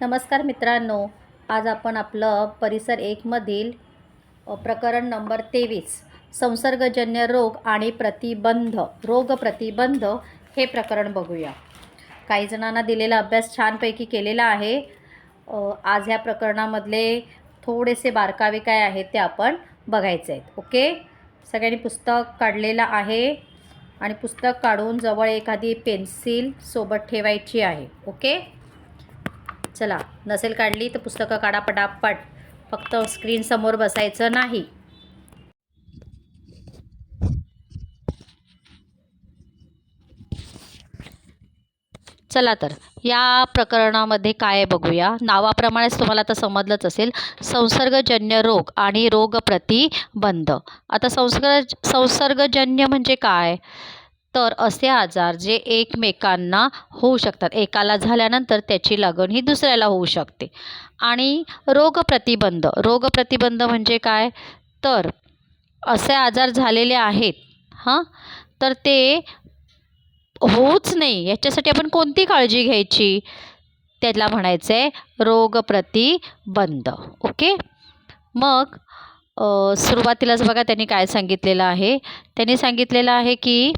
नमस्कार मित्रांनो आज आपण आपलं परिसर एकमधील प्रकरण नंबर तेवीस संसर्गजन्य रोग आणि प्रतिबंध रोग प्रतिबंध हे प्रकरण बघूया. काही जणांना दिलेला अभ्यास छानपैकी केलेला आहे. आज ह्या प्रकरणामधले थोडेसे बारकावे काय आहेत ते आपण बघायचे आहेत. ओके? सगळ्यांनी पुस्तक काढलेलं आहे आणि पुस्तक काढून जवळ एखादी पेन्सिल सोबत ठेवायची आहे. ओके? चला नसेल काढली तर पुस्तकं काढा पटापट. फक्त स्क्रीनसमोर बसायचं नाही. चला तर या प्रकरणामध्ये काय बघूया. नावाप्रमाणेच तुम्हाला तर समजलंच असेल संसर्गजन्य रोग आणि रोग प्रतिबंध आता संसर्ग संसर्गजन्य म्हणजे काय? तर असे आजार जे एकमेकांना होऊ शकतात. एकाला झाल्यानंतर त्याची लागण ही दुसऱ्याला होऊ शकते. आणि रोगप्रतिबंध. रोगप्रतिबंध म्हणजे काय? तर असे आजार झालेले आहेत हां? तर ते होऊच नाही. याच्यासाठी आपण कोणती काळजी घ्यायची? त्याला म्हणायचं आहे रोगप्रतिबंध. ओके? मग सुरुवातीलाच बघा त्यांनी काय सांगितलेलं आहे. त्यांनी सांगितलेलं आहे की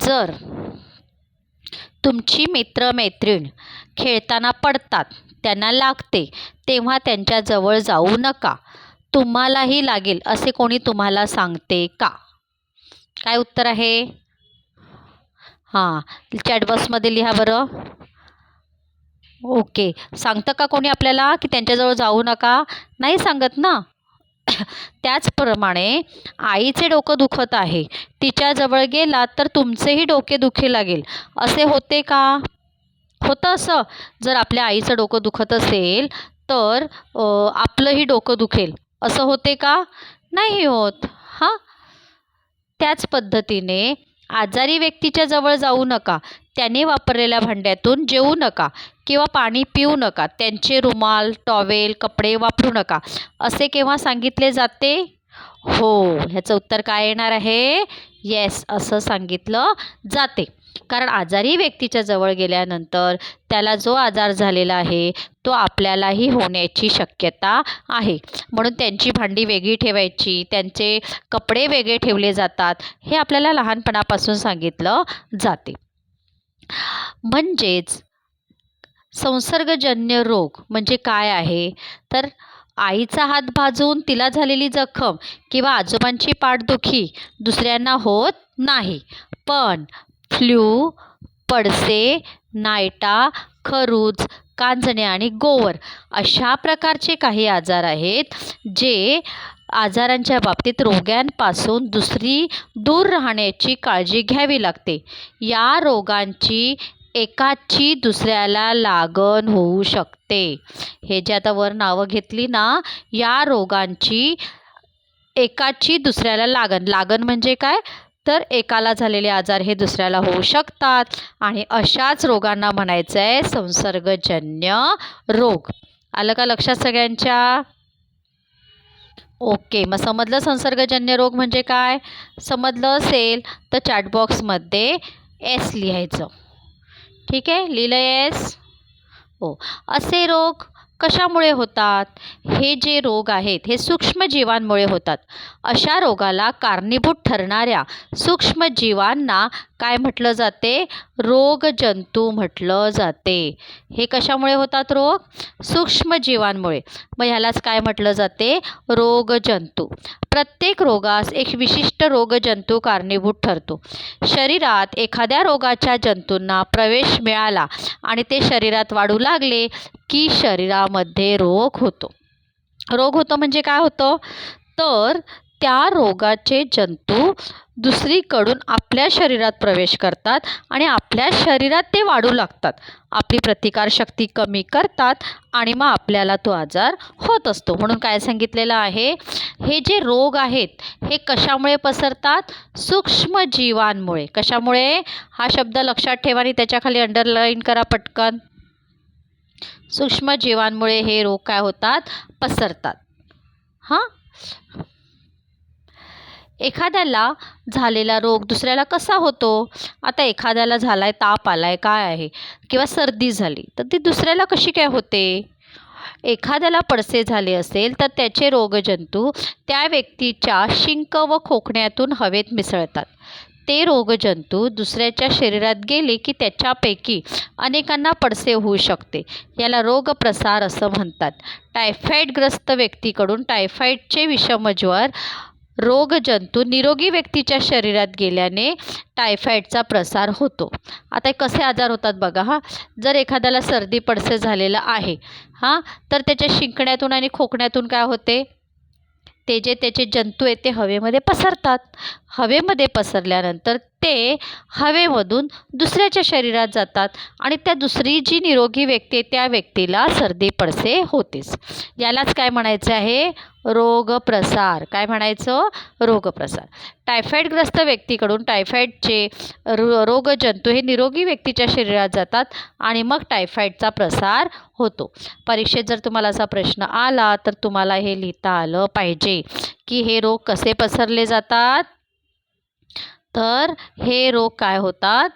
जर तुमची मित्रमैत्रीण खेळताना पडतात त्यांना लागते तेव्हा त्यांच्याजवळ जाऊ नका. तुम्हालाही लागेल असे कोणी तुम्हाला सांगते का? काय उत्तर आहे? हां चॅटबॉक्समध्ये लिहा बरं. ओके सांगतं का कोणी आपल्याला की त्यांच्याजवळ जाऊ नका? नाही सांगत ना. त्याचप्रमाणे आईचे डोकं दुखत आहे तिच्याजवळ गेला तर तुमचेही डोके दुखी लागेल. असे होते का? होतं असं. जर आपल्या आईचं डोकं दुखत असेल तर आपलंही डोकं दुखेल. असं होते का? नाही होत. हां? त्याच पद्धतीने आजारी व्यक्तीच्या जवळ जाऊ नका. त्याने वापरलेल्या भांड्यातून जेवू नका किंवा पाणी पिऊ नका. त्यांचे रुमाल टॉवेल कपडे वापरू नका. असे केव्हा सांगितले जाते? हो ह्याचं उत्तर काय येणार आहे? येस असं सांगितलं जाते. कारण आजारी व्यक्तीच्या जवळ गेल्यानंतर त्याला जो आजार झालेला आहे तो आपल्यालाही होण्याची शक्यता आहे. म्हणून त्यांची भांडी वेगळी ठेवायची त्यांचे कपडे वेगळे ठेवले जातात हे आपल्याला लहानपणापासून सांगितलं जाते. म्हणजेच संसर्गजन्य रोग म्हणजे काय आहे? तर आईचा हात भाजून तिला झालेली जखम किंवा आजोबांची पाठदुखी दुसऱ्यांना होत नाही. पण फ्ल्यू पडसे नायटा खरूज कांजणे आणि गोवर अशा प्रकारचे काही आजार आहेत जे आजारांच्या बाबतीत रोग्यांपासून दुसरी दूर राहण्याची काळजी घ्यावी लागते. या रोगांची एकाची दुसऱ्याला लागण होऊ शकते. हे जे आता वर नावं घेतली ना या रोगांची एकाची दुसऱ्याला लागण. लागण म्हणजे काय? तर एकाला झालेले आजार हे दुसऱ्याला होऊ शकतात. आणि अशाच रोगांना म्हणायचं आहे संसर्गजन्य रोग. आलं का लक्षात सगळ्यांच्या? ओके मग समजलं संसर्गजन्य रोग म्हणजे काय? समजलं असेल तर चॅटबॉक्समध्ये एस लिहायचं. ठीक आहे? लिहिलं एस हो. असे रोग कशामुळे होतात? हे जे रोग आहेत हे सूक्ष्मजीवांमुळे होतात. अशा रोगाला कारणीभूत ठरणाऱ्या सूक्ष्मजीवांना काय म्हटलं जाते? रोगजंतू म्हटलं जाते. हे कशामुळे होतात रोग? सूक्ष्मजीवांमुळे मग ह्यालाच काय म्हटलं जाते? रोगजंतू प्रत्येक रोगास एक विशिष्ट रोगजंतू कारणीभूत ठरतो. शरीरात एखाद्या रोगाच्या जंतूंना प्रवेश मिळाला आणि ते शरीरात वाढू लागले की शरीरामध्ये रोग होतो. रोग होतो म्हणजे काय होतं? तर त्या रोगाचे जंतू दुसरीकडून आपल्या शरीरात प्रवेश करतात आणि आपल्या शरीरात ते वाढू लागतात. आपली प्रतिकारशक्ती कमी करतात आणि मग आपल्याला तो आजार होत असतो. म्हणून काय सांगितलेलं आहे? हे जे रोग आहेत हे कशामुळे पसरतात? सूक्ष्मजीवांमुळे कशामुळे? हा शब्द लक्षात ठेवा आणि त्याच्याखाली अंडरलाईन करा पटकन. सूक्ष्मजीवांमुळे हे रोग काय होतात? पसरतात. हां? एखाद्याला झालेला रोग दुसऱ्याला कसा होतो? आता एखाद्याला झाला आहे ताप आला आहे काय आहे? किंवा सर्दी झाली तर ती दुसऱ्याला कशी काय होते? एखाद्याला पडसे झाले असेल तर त्याचे रोगजंतू त्या व्यक्तीच्या शिंक व खोकण्यातून हवेत मिसळतात. ते रोगजंतू दुसऱ्याच्या शरीरात गेले की त्याच्यापैकी अनेकांना पडसे होऊ शकते. याला रोगप्रसार असं म्हणतात. टायफॉईडग्रस्त व्यक्तीकडून टायफॉईडचे विषमज्वर रोगजंतू निरोगी व्यक्तीच्या शरीरात गेल्याने टायफॉईडचा प्रसार होतो. आता हे कसे आजार होतात बघा हां. जर एखाद्याला सर्दी पडसे झालेलं आहे हां तर त्याच्या शिंकण्यातून आणि खोकण्यातून काय होते? ते जे त्याचे जंतू आहेत ते हवेमध्ये पसरतात. हवेमध्ये पसरल्यानंतर ते हवेमधून दुसऱ्याच्या शरीरात जातात आणि त्या दुसरी जी निरोगी व्यक्ती आहे त्या व्यक्तीला सर्दी पडसे होतेच. यालाच काय म्हणायचं आहे? रोगप्रसार. काय म्हणायचं? रोगप्रसार. टायफॉईडग्रस्त व्यक्तीकडून टायफॉईडचे रो रोगजंतू हे निरोगी व्यक्तीच्या शरीरात जातात आणि मग टायफॉईडचा प्रसार होतो. परीक्षेत जर तुम्हाला असा प्रश्न आला तर तुम्हाला हे लिहिता आलं पाहिजे की हे रोग कसे पसरले जातात? तर हे रोग काय होतात?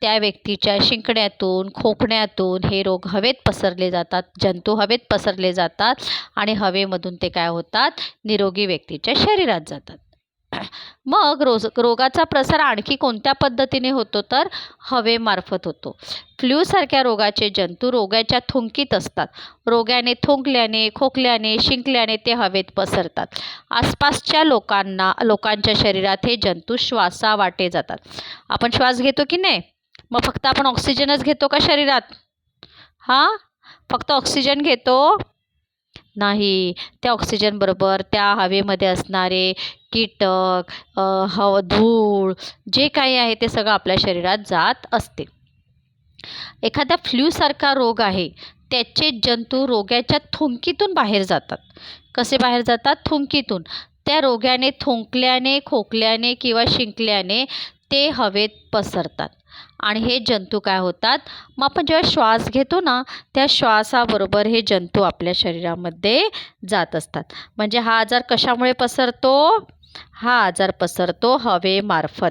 त्या व्यक्तीच्या शिंकण्यातून खोकण्यातून हे रोग हवेत पसरले जातात जंतू हवेत पसरले जातात आणि हवेमधून ते काय होतात? निरोगी व्यक्तीच्या शरीरात जातात. मग रोज रोगाचा प्रसार आणखी कोणत्या पद्धतीने होतो? तर हवेमार्फत होतो. फ्ल्यूसारख्या रोगाचे जंतू रोगाच्या थुंकीत असतात. रोग्याने थुंकल्याने खोकल्याने शिंकल्याने ते हवेत पसरतात. आसपासच्या लोकांना लोकांच्या शरीरात हे जंतू श्वासावाटे जातात. आपण श्वास घेतो की नाही? मग फक्त आपण ऑक्सिजनच घेतो का शरीरात? हां? फक्त ऑक्सिजन घेतो? नाही. त्या ऑक्सिजनबरोबर त्या हवेमध्ये असणारे कीटक हव धूळ जे काही आहे ते सगळं आपल्या शरीरात जात असते. एखाद्या फ्ल्यूसारखा रोग आहे त्याचे जंतू रोग्याच्या थुंकीतून बाहेर जातात. कसे बाहेर जातात? थुंकीतून. त्या रोग्याने थुंकल्याने खोकल्याने किंवा शिंकल्याने ते हवेत पसरतात. आणि हे जंतू काय होतात? मग आपण जेव्हा श्वास घेतो ना त्या श्वासाबरोबर हे जंतू आपल्या शरीरामध्ये जात असतात. म्हणजे हा आजार कशामुळे पसरतो? हा आजार पसरतो हवेमार्फत.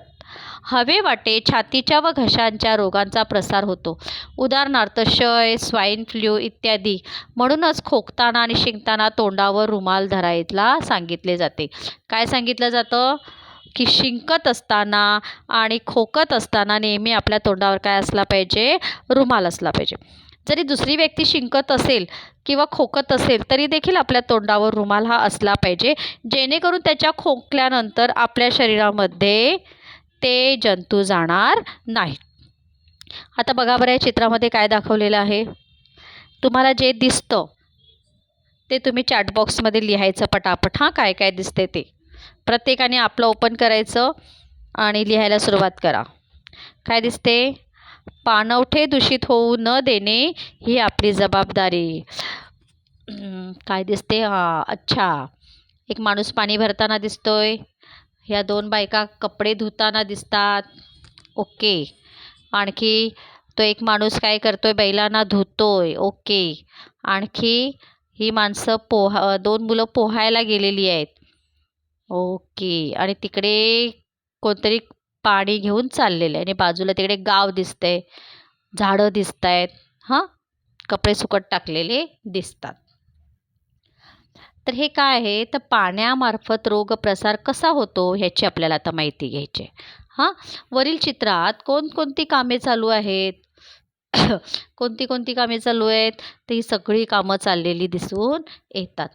हवेवाटे छातीच्या व घशांच्या रोगांचा प्रसार होतो. उदाहरणार्थ क्षय स्वाईन फ्ल्यू इत्यादी. म्हणूनच खोकताना आणि शिंकताना तोंडावर रुमाल धरायला सांगितले जाते. काय सांगितलं जातं? की शिंकत असताना आणि खोकत असताना नेहमी आपल्या तोंडावर काय असला पाहिजे? रुमाल असला पाहिजे. जरी दुसरी व्यक्ती शिंकत असेल किंवा खोकत असेल तरी देखील आपल्या तोंडावर रुमाल हा असला पाहिजे. जेणेकरून त्याच्या खोकल्यानंतर आपल्या शरीरामध्ये ते जंतू जाणार नाहीत. आता बघा बरं या चित्रामध्ये काय दाखवलेलं आहे? तुम्हाला जे दिसतं ते तुम्ही चॅटबॉक्समध्ये लिहायचं पटापट. हां काय काय दिसते ते? प्रत्येकाने आपलं ओपन करायचं आणि लिहायला सुरुवात करा. काय दिसते? पाणवठे दूषित होऊ न देणे ही आपली जबाबदारी. काय दिसते? हां अच्छा. एक माणूस पाणी भरताना दिसतोय. ह्या दोन बायका कपडे धुताना दिसतात. ओके. आणखी तो एक माणूस काय करतोय? बैलांना धुतोय. ओके. आणखी ही माणसं पोहा दोन मुलं पोहायला गेलेली आहेत. ओके. आणि तिकडे कोणतरी पाणी घेऊन चाललेलं आहे आणि बाजूला तिकडे गाव दिसतंय झाडं दिसत आहेत हां? कपडे सुकत टाकलेले दिसतात. तर हे काय आहे? तर पाण्यामार्फत रोगप्रसार कसा होतो ह्याची आपल्याला आता माहिती घ्यायची आहे. हां? वरील चित्रात कोणकोणती कामे चालू आहेत? कोणती कोणती कामे चालू आहेत? तर ही सगळी कामं चाललेली दिसून येतात.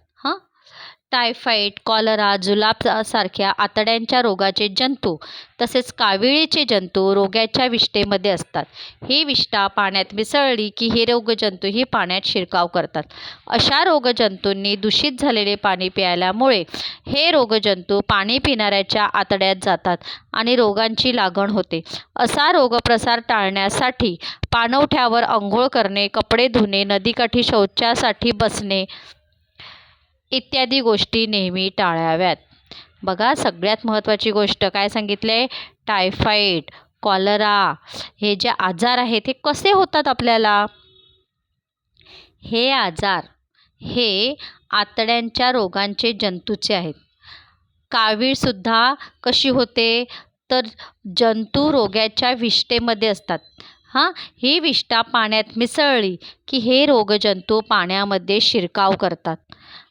टायफाईड कॉलरा जुलाबसारख्या आतड्यांच्या रोगाचे जंतू तसेच काविळीचे जंतू रोग्याच्या विष्ठेमध्ये असतात. ही विष्ठा पाण्यात मिसळली की हे रोगजंतू ही पाण्यात शिरकाव करतात. अशा रोगजंतूंनी दूषित झालेले पाणी प्यायल्यामुळे हे रोगजंतू पाणी पिणाऱ्याच्या आतड्यात जातात आणि रोगांची लागण होते. असा रोगप्रसार टाळण्यासाठी पाणवठ्यावर आंघोळ करणे कपडे धुणे नदीकाठी शौचासाठी बसणे इत्यादी गोष्टी नेहमी टाळाव्यात. बघा सगळ्यात महत्त्वाची गोष्ट काय सांगितलं आहे? टायफाईड कॉलरा हे जे आजार आहेत हे कसे होतात आपल्याला? हे आजार हे आतड्यांच्या रोगांचे जंतूचे आहेत. कावीळसुद्धा कशी होते? तर जंतू रोग्याच्या विष्टेमध्ये असतात. हां ही विष्ठा पाण्यात मिसळली की हे रोगजंतू पाण्यामध्ये शिरकाव करतात.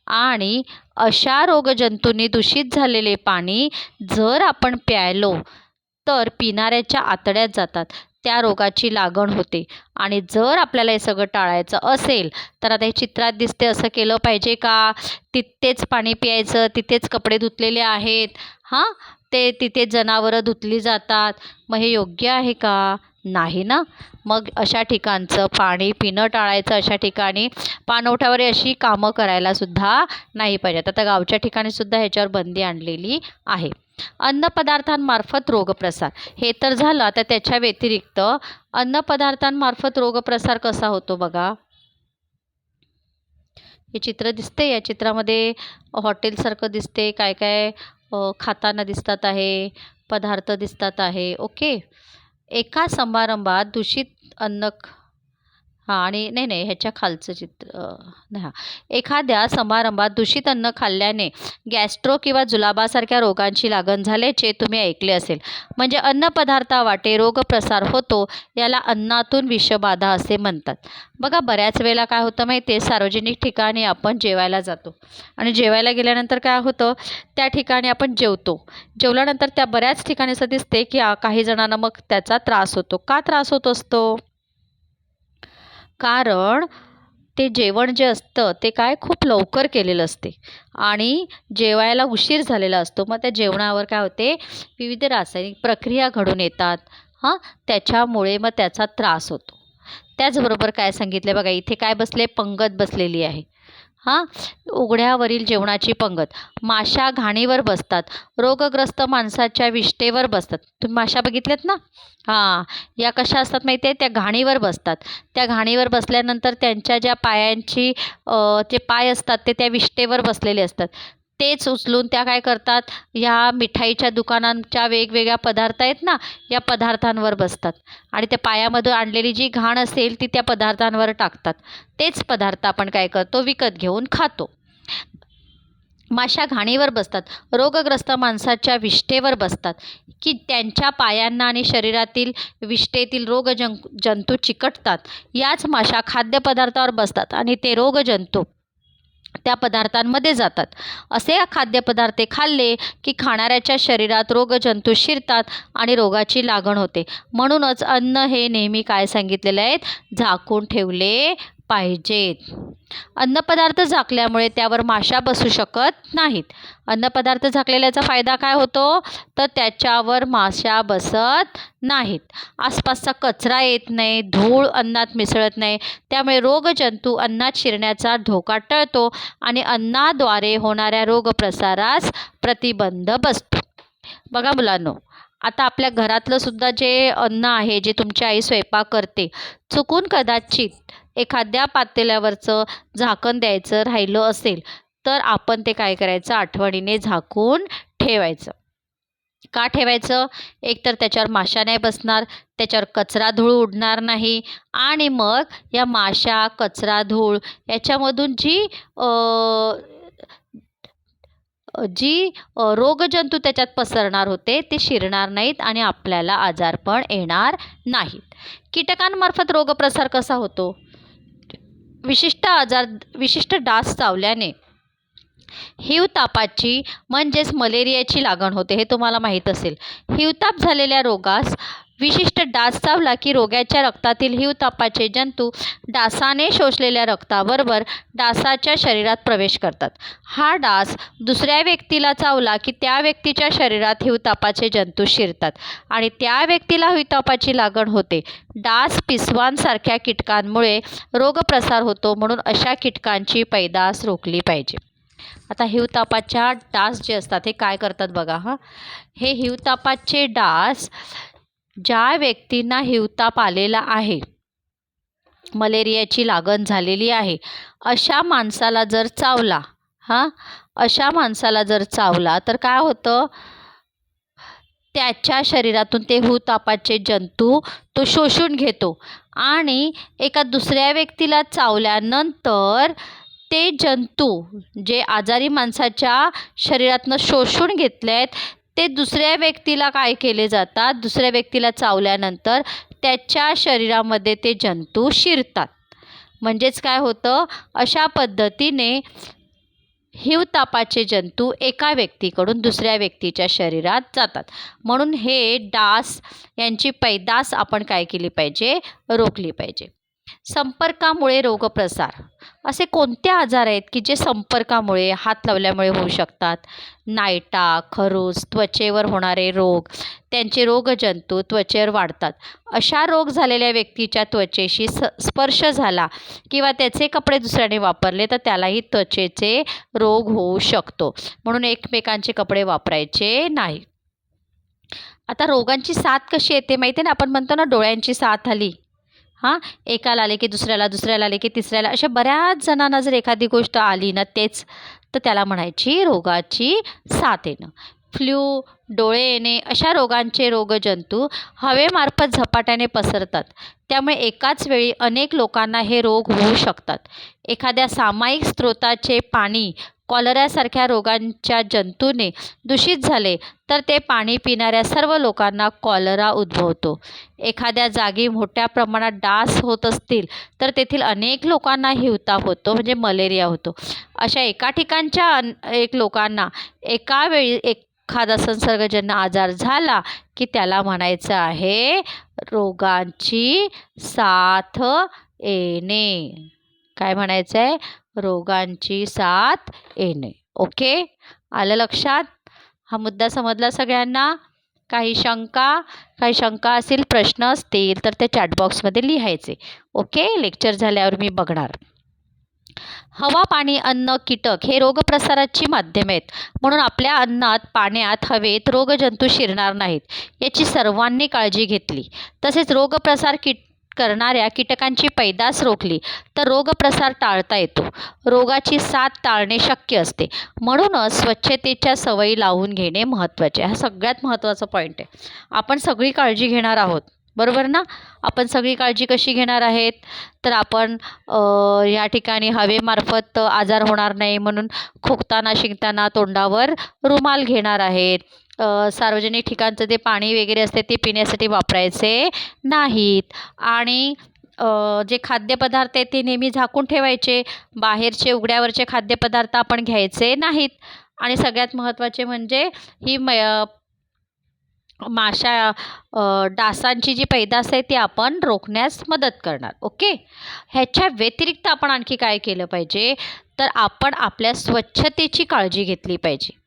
आणि अशा रोगजंतूंनी दूषित झालेले पाणी जर आपण प्यायलो तर पिणाऱ्याच्या आतड्यात जातात. त्या रोगाची लागण होते. आणि जर आपल्याला हे सगळं टाळायचं असेल तर आता हे चित्रात दिसते असं केलं पाहिजे का? तिथेच पाणी प्यायचं तिथेच कपडे धुतलेले आहेत. हां ते तिथे जनावरं धुतली जातात. मग हे योग्य आहे का? नाही ना. मग अशा ठिकाणचं पाणी पिणं टाळायचं अशा ठिकाणी पाणवठ्यावर अशी कामं करायलासुद्धा नाही पाहिजेत. आता गावच्या ठिकाणीसुद्धा ह्याच्यावर बंदी आणलेली आहे. अन्नपदार्थांमार्फत रोगप्रसार. हे तर झालं आता त्याच्या व्यतिरिक्त अन्नपदार्थांमार्फत रोगप्रसार कसा होतो बघा? हे चित्र दिसते या चित्रामध्ये हॉटेलसारखं दिसते काय काय खाताना दिसतात आहे पदार्थ दिसतात आहे. ओके. एका समारंभात दूषित अन्न हां आणि नाही नाही ह्याच्या खालचं चित्र नाही हां. एखाद्या समारंभात दूषित अन्न खाल्ल्याने गॅस्ट्रो किंवा जुलाबासारख्या रोगांची लागण झाल्याचे तुम्ही ऐकले असेल. म्हणजे अन्नपदार्थावाटे रोगप्रसार होतो याला अन्नातून विषबाधा असे म्हणतात. बघा बऱ्याच वेळेला काय होतं माहिती आहे सार्वजनिक ठिकाणी आपण जेवायला जातो. आणि जेवायला गेल्यानंतर काय होतं त्या ठिकाणी आपण जेवतो. जेवल्यानंतर त्या बऱ्याच ठिकाणी असं दिसते की काही जणांना मग त्याचा त्रास होतो. का त्रास होत असतो? कारण ते जेवण जे असतं ते काय खूप लवकर केलेलं असते. आणि जेवायला उशीर झालेला असतो. मग त्या जेवणावर काय होते विविध रासायनिक प्रक्रिया घडून येतात. हां त्याच्यामुळे मग त्याचा त्रास होतो. त्याचबरोबर काय सांगितलं आहे बघा इथे काय बसले? पंगत बसलेली आहे. हां? उघड्यावरील जेवणाची पंगत. माशा घाणीवर बसतात. रोगग्रस्त माणसाच्या विष्ठेवर बसतात. तुम्ही माशा बघितल्यात ना? हां. या कशा असतात माहिती आहे त्या घाणीवर बसतात. त्या घाणीवर बसल्यानंतर त्यांच्या ज्या पायांची जे पाय असतात ते त्या विष्ठेवर बसलेले असतात. तेच उचलून त्या काय करतात? ह्या मिठाईच्या दुकानांच्या वेगवेगळ्या पदार्थ आहेत ना या पदार्थांवर बसतात. आणि त्या पायामधून आणलेली जी घाण असेल ती त्या पदार्थांवर टाकतात. तेच पदार्थ आपण काय करतो? विकत घेऊन खातो. माशा घाणीवर बसतात. रोगग्रस्त माणसाच्या विष्ठेवर बसतात. की त्यांच्या पायांना आणि शरीरातील विष्ठेतील रोगजं जंतू चिकटतात. याच माशा खाद्यपदार्थावर बसतात आणि ते रोगजंतू त्या पदार्थांमध्ये जातात. असे खाद्यपदार्थ खाल्ले की खाणाऱ्याच्या शरीरात रोगजंतू शिरतात आणि रोगाची लागण होते. म्हणूनच अन्न हे नेहमी काय सांगितलेलं आहे झाकून ठेवले पाहिजेत. अन्नपदार्थ झाकल्यामुळे त्यावर माशा बसू शकत नाहीत. अन्नपदार्थ झाकलेल्याचा फायदा काय होतो? तर त्याच्यावर माशा बसत नाहीत. आसपासचा कचरा येत नाही धूळ अन्नात मिसळत नाही. त्यामुळे रोगजंतू अन्नात शिरण्याचा धोका टळतो आणि अन्नाद्वारे होणाऱ्या रोगप्रसारास प्रतिबंध बसतो. बघा मुलांनो आता आपल्या घरातलं सुद्धा जे अन्न आहे जे तुमची आई स्वयंपाक करते चुकून कदाचित एखाद्या पातेल्यावरचं झाकण द्यायचं राहिलं असेल तर आपण ते काय करायचं? आठवणीने झाकून ठेवायचं. का ठेवायचं? एकतर त्याच्यावर माशा नाही बसणार त्याच्यावर कचरा धूळ उडणार नाही आणि मग या माशा कचरा धूळ याच्यामधून जी जी रोगजंतू त्याच्यात पसरणार होते ते शिरणार नाहीत आणि आपल्याला आजारपण येणार नाहीत. कीटकांमार्फत रोगप्रसार कसा होतो? विशिष्ट आजार विशिष्ट डास चावल्याने हिवतापाची म्हणजेच मलेरियाची लागण होते हे तुम्हाला माहीत असेल. हिवताप झालेल्या रोगास विशिष्ट डास चावला की रोग्याच्या रक्तातील हिवतापाचे जंतू डासाने शोषलेल्या रक्ताबरोबर डासाच्या शरीरात प्रवेश करतात. हा डास दुसऱ्या व्यक्तीला चावला की त्या व्यक्तीच्या शरीरात हिवतापाचे जंतू शिरतात आणि त्या व्यक्तीला हिवतापाची लागण होते. डास पिसवांसारख्या कीटकांमुळे रोगप्रसार होतो म्हणून अशा कीटकांची पैदास रोखली पाहिजे. आता हिवतापाच्या डास जे असतात हे काय करतात बघा हां. हे हिवतापाचे डास ज्या व्यक्तींना हिवताप आलेला आहे मलेरियाची लागण झालेली आहे अशा माणसाला जर चावला हां? अशा माणसाला जर चावला तर काय होतं? त्याच्या शरीरातून ते हुतापाचे जंतू तो शोषून घेतो आणि एका दुसऱ्या व्यक्तीला चावल्यानंतर ते जंतू जे आजारी माणसाच्या शरीरातनं शोषून घेतले आहेत ते दुसऱ्या व्यक्तीला काय केले जातात? दुसऱ्या व्यक्तीला चावल्यानंतर त्याच्या शरीरामध्ये ते जंतू शिरतात. म्हणजेच काय होतं? अशा पद्धतीने हिवतापाचे जंतू एका व्यक्तीकडून दुसऱ्या व्यक्तीच्या शरीरात जातात. म्हणून हे डास यांची पैदास आपण काय केली पाहिजे? रोखली पाहिजे. संपर्कामुळे रोगप्रसार. असे कोणते आजार आहेत की जे संपर्कामुळे हात लावल्यामुळे होऊ शकतात? नायटा खरूस त्वचेवर होणारे रोग. त्यांचे रोगजंतू त्वचेवर वाढतात. अशा रोग झालेल्या व्यक्तीच्या त्वचेशी स स्पर्श झाला किंवा त्याचे कपडे दुसऱ्याने वापरले तर त्यालाही त्वचेचे रोग होऊ शकतो. म्हणून एकमेकांचे कपडे वापरायचे नाही. आता रोगांची साथ कशी येते माहिती आहे ना? आपण म्हणतो ना डोळ्यांची साथ आली. हां एकाला आले की दुसऱ्याला दुसऱ्याला आले की तिसऱ्याला अशा बऱ्याच जणांना जर एखादी गोष्ट आली ना तेच तर त्याला म्हणायची रोगाची साथ येणं. फ्ल्यू डोळे येणे अशा रोगांचे रोगजंतू हवेमार्फत झपाट्याने पसरतात. त्यामुळे एकाच वेळी अनेक लोकांना हे रोग होऊ शकतात. एखाद्या सामायिक स्रोताचे पाणी कॉलऱ्यासारख्या रोगांच्या जंतूने दूषित झाले तर ते पाणी पिणाऱ्या सर्व लोकांना कॉलरा उद्भवतो. एखाद्या जागी मोठ्या प्रमाणात डास होत असतील तर तेथील अनेक लोकांना हिवताप होतो म्हणजे मलेरिया होतो. अशा एका ठिकाणच्या अन एक लोकांना एका वेळी एखादा संसर्गजन्य आजार झाला की त्याला म्हणायचं आहे रोगांची साथ येणे. काय म्हणायचं आहे रोगांची साथ येणे. ओके? आलं लक्षात? हा मुद्दा समजला सगळ्यांना? काही शंका? काही शंका असतील प्रश्न असतील तर त्या चॅटबॉक्समध्ये लिहायचे. ओके? लेक्चर झाल्यावर मी बघणार. हवा पाणी अन्न कीटक हे रोगप्रसाराची माध्यमे आहेत. म्हणून आपल्या अन्नात पाण्यात हवेत रोगजंतू शिरणार नाहीत. याची सर्वांनी काळजी घेतली. तसेच रोगप्रसार कीट करणाऱ्या कीटकांची पैदास रोखली तर रोगप्रसार टाळता येतो. रोगाची साथ टाळणे शक्य असते. म्हणूनच स्वच्छतेच्या सवयी लावून घेणे महत्त्वाचे हा सगळ्यात महत्त्वाचा पॉईंट आहे. आपण सगळी काळजी घेणार आहोत. बरोबर ना? आपण सगळी काळजी कशी घेणार आहेत? तर आपण या ठिकाणी हवेमार्फत आजार होणार नाही म्हणून खोकताना शिंकताना तोंडावर रुमाल घेणार आहेत. सार्वजनिक ठिकाणचं जे पाणी वगैरे असते ते पिण्यासाठी वापरायचे नाहीत. आणि जे खाद्यपदार्थ आहेत ते नेहमी झाकून ठेवायचे. बाहेरचे उघड्यावरचे खाद्यपदार्थ आपण घ्यायचे नाहीत. आणि सगळ्यात महत्त्वाचे म्हणजे ही मय माशा डासांची जी पैदास आहे ती आपण रोखण्यास मदत करणार. ओके? ह्याच्या व्यतिरिक्त आपण आणखी काय केलं पाहिजे? तर आपण आपल्या स्वच्छतेची काळजी घेतली पाहिजे.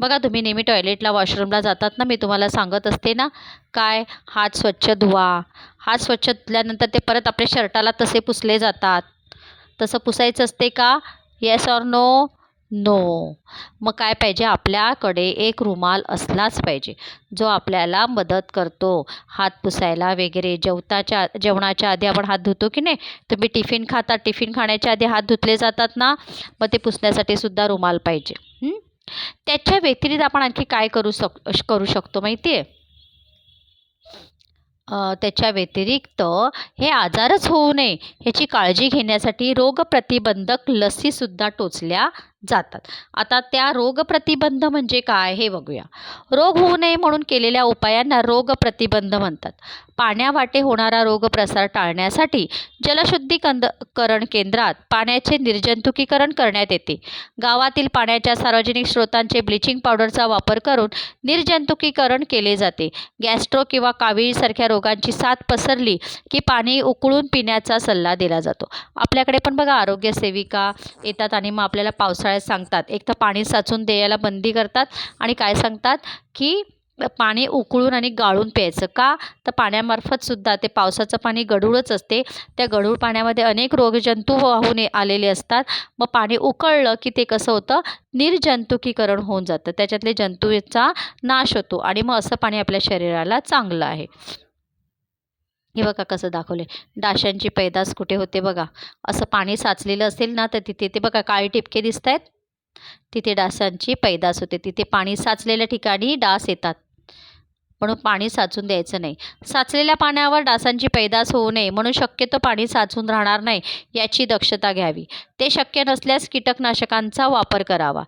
बघा तुम्ही नेहमी टॉयलेटला वॉशरूमला जातात ना मी तुम्हाला सांगत असते ना काय? हात स्वच्छ धुवा. हात स्वच्छ धुतल्यानंतर ते परत आपल्या शर्टाला तसे पुसले जातात. तसं पुसायचं असते का? येस ऑर नो नो मग काय पाहिजे? आपल्याकडे एक रुमाल असलाच पाहिजे जो आपल्याला मदत करतो. हात पुसायला वगैरे जेवताच्या जेवणाच्या आधी आपण हात धुतो की नाही? तुम्ही टिफिन खाता. टिफिन खाण्याच्या आधी हात धुतले जातात ना मग ते पुसण्यासाठी सुद्धा रुमाल पाहिजे. त्याच्या व्यतिरिक्त आपण आणखी काय करू शक करू शकतो माहिती आहे त्याच्या व्यतिरिक्त हे आजारच होऊ नये ह्याची काळजी घेण्यासाठी रोगप्रतिबंधक लसीसुद्धा टोचल्या जातात. आता त्या रोगप्रतिबंध म्हणजे काय हे बघूया. रोग होऊ नये म्हणून केलेल्या उपायांना रोगप्रतिबंध म्हणतात. पाण्यावाटे होणारा रोगप्रसार टाळण्यासाठी जलशुद्धीकंद करण केंद्रात पाण्याचे निर्जंतुकीकरण करण्यात येते. गावातील पाण्याच्या सार्वजनिक स्रोतांचे ब्लिचिंग पावडरचा वापर करून निर्जंतुकीकरण केले जाते. गॅस्ट्रो किंवा कावीळसारख्या रोगांची साथ पसरली की पाणी उकळून पिण्याचा सल्ला दिला जातो. आपल्याकडे पण बघा आरोग्य सेविका येतात आणि मग आपल्याला पावसाळ्यात सांगतात. एक तर पाणी साचून द्यायला बंदी करतात आणि काय सांगतात? की पाणी उकळून आणि गाळून प्यायचं. का? तर पाण्यामार्फतसुद्धा ते पावसाचं पाणी गढूळच असते. त्या गढूळ पाण्यामध्ये अनेक रोगजंतू हो- वाहून आलेले असतात. मग पाणी उकळलं की ते कसं होतं? निर्जंतुकीकरण होऊन जातं. त्याच्यातले जंतूचा नाश होतो आणि मग असं पाणी आपल्या शरीराला चांगलं आहे. हे बघा कसं दाखवले डाशांची पैदास कुठे होते बघा. असं पाणी साचलेलं असेल ना तर तिथे ते बघा काळे टिपके दिसत आहेत तिथे डासांची पैदास होते. तिथे पाणी साचलेल्या ठिकाणी डास येतात. म्हणून पाणी साचून द्यायचं नाही. साचलेल्या पाण्यावर डासांची पैदास होऊ नये म्हणून शक्यतो पाणी साचून राहणार नाही याची दक्षता घ्यावी. ते शक्य नसल्यास कीटकनाशकांचा वापर करावा.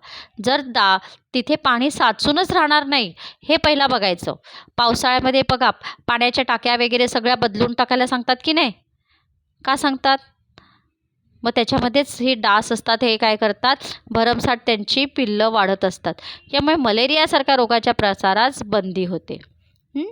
जर दा तिथे पाणी साचूनच राहणार नाही हे पहिला बघायचं. पावसाळ्यामध्ये बघा पाण्याच्या टाक्या वगैरे सगळ्या बदलून टाकायला सांगतात की नाही? का सांगतात? मग त्याच्यामध्येच हे डास असतात हे काय करतात? भरमसाठ त्यांची पिल्लं वाढत असतात. यामुळे मलेरियासारख्या रोगाच्या प्रसारास बंदी होते हं?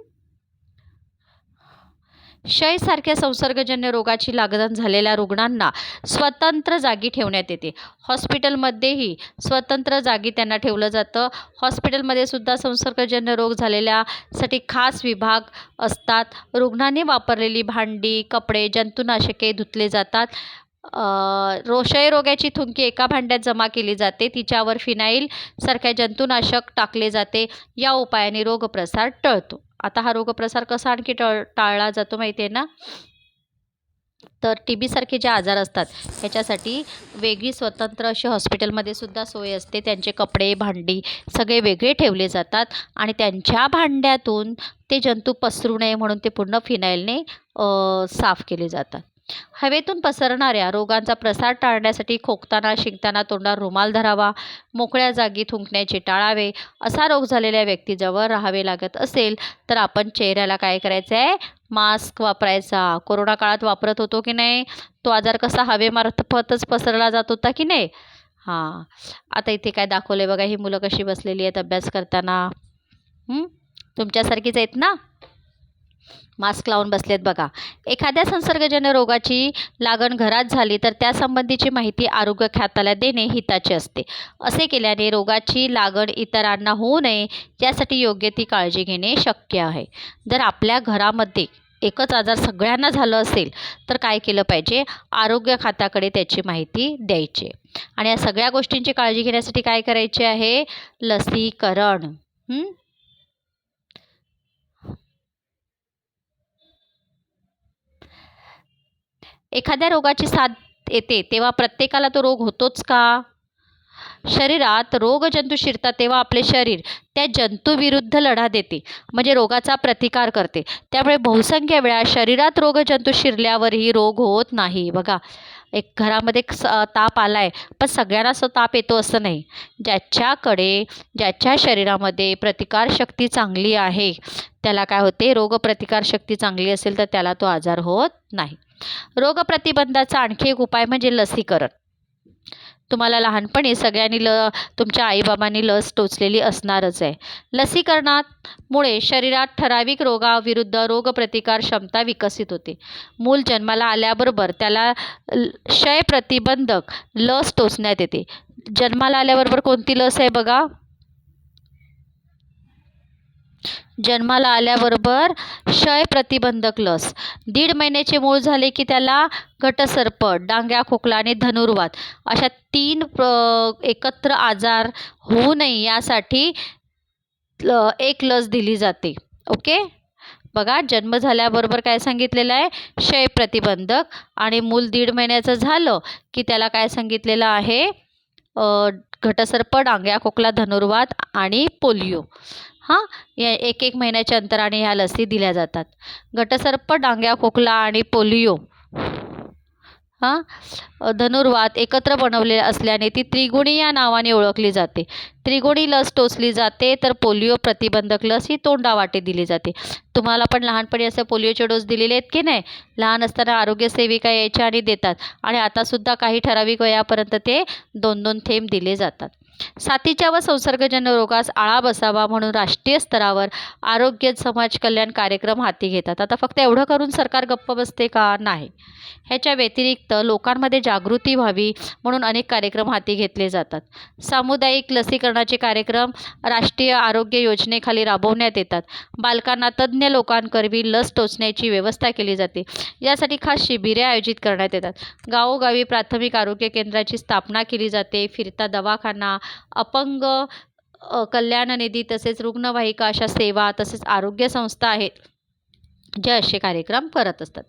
क्षयसारख्या संसर्गजन्य रोगाची लागण झालेल्या रुग्णांना स्वतंत्र जागी ठेवण्यात येते. हॉस्पिटलमध्येही स्वतंत्र जागी त्यांना ठेवलं जातं. हॉस्पिटलमध्ये सुद्धा संसर्गजन्य रोग झालेल्यासाठी खास विभाग असतात. रुग्णांनी वापरलेली भांडी कपडे जंतुनाशके धुतले जातात. रो क्षयरोगाची थुंकी एका भांड्यात जमा केली जाते. तिच्यावर फिनाईल सारख्या जंतुनाशक टाकले जाते. या उपायाने रोगप्रसार टळतो. आता हा रोगप्रसार कसा आणखी टळ टाळला जातो माहिती आहे ना? तर टी बीसारखे जे आजार असतात ह्याच्यासाठी वेगळी स्वतंत्र अशी हॉस्पिटलमध्ये सुद्धा सोय असते. त्यांचे कपडे भांडी सगळे वेगळे ठेवले जातात आणि त्यांच्या भांड्यातून ते जंतू पसरू नये म्हणून ते पूर्ण फिनाईलने साफ केले जातात. हवेतून पसरणाऱ्या रोगांचा प्रसार टाळण्यासाठी खोकताना शिंकताना तोंडावर रुमाल धरावा मोकळ्या जागी थुंकण्याचे टाळावे असा रोग झालेल्या व्यक्तीजवळ राहावे लागत असेल तर आपण चेहऱ्याला काय करायचं आहे मास्क वापरायचा. कोरोना काळात वापरत होतो की नाही? तो आजार कसा हवेमार्फतच पसरला जात होता की नाही? हां. आता इथे काय दाखवलं आहे बघा ही मुलं कशी बसलेली आहेत अभ्यास करताना. तुमच्यासारखीच आहेत ना? मास्क लावून बसलेत बघा. एखाद्या संसर्गजन्य रोगाची लागण घरात झाली तर त्यासंबंधीची माहिती आरोग्य खात्याला देणे हिताचे असते. असे केल्याने रोगाची लागण इतरांना होऊ नये यासाठी योग्य ती काळजी घेणे शक्य आहे. जर आपल्या घरामध्ये एकच आजार सगळ्यांना झालं असेल तर काय केलं पाहिजे? आरोग्य खात्याकडे त्याची माहिती द्यायची. आणि या सगळ्या गोष्टींची काळजी घेण्यासाठी काय करायचे आहे? लसीकरण हं? एखाद्या रोगाची साथ येते तेव्हा प्रत्येकाला तो रोग होतोच का? शरीरात रोगजंतू शिरतात तेव्हा आपले शरीर त्या जंतूविरुद्ध लढा देते म्हणजे रोगाचा प्रतिकार करते. त्यामुळे बहुसंख्य वेळा शरीरात रोगजंतू शिरल्यावरही रोग होत नाही. बघा एक घरामध्ये स ताप आला आहे पण सगळ्यांना असं ताप येतो असं नाही. ज्याच्याकडे ज्याच्या शरीरामध्ये प्रतिकारशक्ती चांगली आहे त्याला काय होते? रोगप्रतिकारशक्ती चांगली असेल तर त्याला तो आजार होत नाही. रोगप्रतिबंधाचा आणखी एक उपाय म्हणजे लसीकरण. तुम्हाला लहानपणी सगळ्यांनी ल तुमच्या आईबाबांनी लस टोचलेली असणारच आहे. लसीकरणात मुळे शरीरात ठराविक रोगाविरुद्ध रोगप्रतिकार क्षमता विकसित होते. मूल जन्माला आल्याबरोबर त्याला क्षय प्रतिबंधक लस टोचण्यात येते. जन्माला आल्याबरोबर कोणती लस आहे बघा. जन्माला आल्याबरोबर क्षय प्रतिबंधक लस. दीड महिन्याचे मूल झाले की त्याला घटसर्प डांग्या खोकला आणि धनुर्वात अशा तीन प्र एकत्र आजार होऊ नये यासाठी ल एक लस दिली जाते. ओके? बघा जन्म झाल्याबरोबर काय सांगितलेलं आहे? क्षय प्रतिबंधक आणि मूल दीड महिन्याचं झालं की त्याला काय सांगितलेलं आहे? घटसर्प डांग्या खोकला धनुर्वात आणि पोलिओ. हां या एक एक महिन्याच्या अंतराने ह्या लसी दिल्या जातात. घटसर्प डांग्या खोकला आणि पोलिओ. हां धनुर्वात एकत्र बनवले असल्याने ती त्रिगुणी या नावाने ओळखली जाते. त्रिगुणी लस टोचली जाते तर पोलिओ प्रतिबंधक लस ही तोंडावाटे दिली जाते. तुम्हाला पण लहानपणी असे पोलिओचे डोस दिलेले आहेत की नाही? लहान असताना आरोग्यसेविका यायच्या आणि देतात आणि आतासुद्धा काही ठराविक वयापर्यंत ते दोन दोन थेंब दिले जातात. साथीच्या व संसर्गजन्य रोगास आळा बसावा म्हणून राष्ट्रीय स्तरावर आरोग्य समाज कल्याण कार्यक्रम हाती घेतात. आता फक्त एवढं करून सरकार गप्प बसते का? नाही. ह्याच्या व्यतिरिक्त लोकांमध्ये जागृती व्हावी म्हणून अनेक कार्यक्रम हाती घेतले जातात. सामुदायिक लसीकरणाचे कार्यक्रम राष्ट्रीय आरोग्य योजनेखाली राबवण्यात येतात. बालकांना तज्ज्ञ लोकांकरवी लस टोचण्याची व्यवस्था केली जाते. यासाठी खास शिबिरे आयोजित करण्यात येतात. गावोगावी प्राथमिक आरोग्य केंद्राची स्थापना केली जाते. फिरता दवाखाना अपंग कल्याण निधी तसेच रुग्णवाहिका अशा सेवा तसेच आरोग्य संस्था आहेत जे असे कार्यक्रम करत असतात.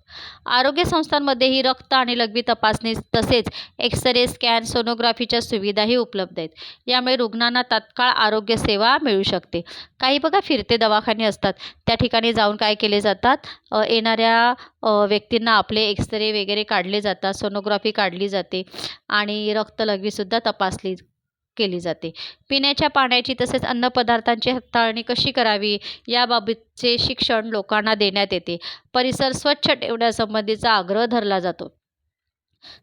आरोग्य संस्थांमध्येही रक्त आणि लघवी तपासणी तसेच एक्सरे स्कॅन सोनोग्राफीच्या सुविधाही उपलब्ध आहेत. यामुळे रुग्णांना तात्काळ आरोग्यसेवा मिळू शकते. काही बघा फिरते दवाखाने असतात. त्या ठिकाणी जाऊन काय केले जातात? येणाऱ्या व्यक्तींना आपले एक्सरे वगैरे काढले जातात सोनोग्राफी काढली जाते आणि रक्त लघवीसुद्धा तपासली केली जाते. पिण्याच्या पाण्याची तसेच अन्नपदार्थांची हाताळणी कशी करावी? याबाबतचे शिक्षण लोकांना देण्यात येते. परिसर स्वच्छ ठेवण्यासंबंधीचा आग्रह धरला जातो.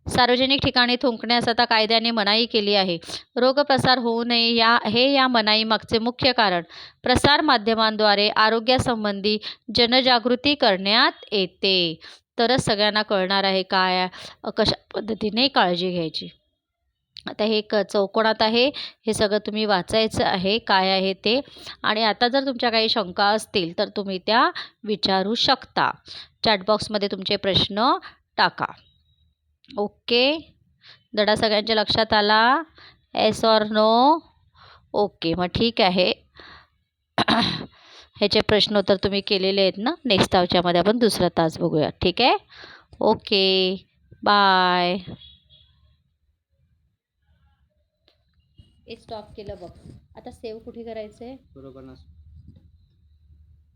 सार्वजनिक ठिकाणी थुंकण्यास आता कायद्याने मनाई केली आहे. रोगप्रसार होऊ नये या हे या मनाईमागचे मुख्य कारण. प्रसार माध्यमांद्वारे आरोग्यासंबंधी जनजागृती करण्यात येते. तरच सगळ्यांना कळणार आहे काय कशा पद्धतीने काळजी घ्यायची. आता हे एक चौकोनात आहे. हे सगळं तुम्ही वाचायचं आहे. काय आहे ते? आणि आता जर तुमच्या काही शंका असतील तर तुम्ही त्या विचारू शकता. चॅटबॉक्समध्ये तुमचे प्रश्न टाका. ओके? धडा सगळ्यांच्या लक्षात आला? एस ऑर नो ओके मग ठीक आहे. ह्याचे प्रश्न तर तुम्ही केलेले आहेत ना? नेक्स्ट तावच्यामध्ये आपण दुसरा तास बघूया. ठीक आहे? ओके. बाय हे स्टॉप केलं बघ. आता सेव्ह कुठे करायचं आहे बरोबर ना.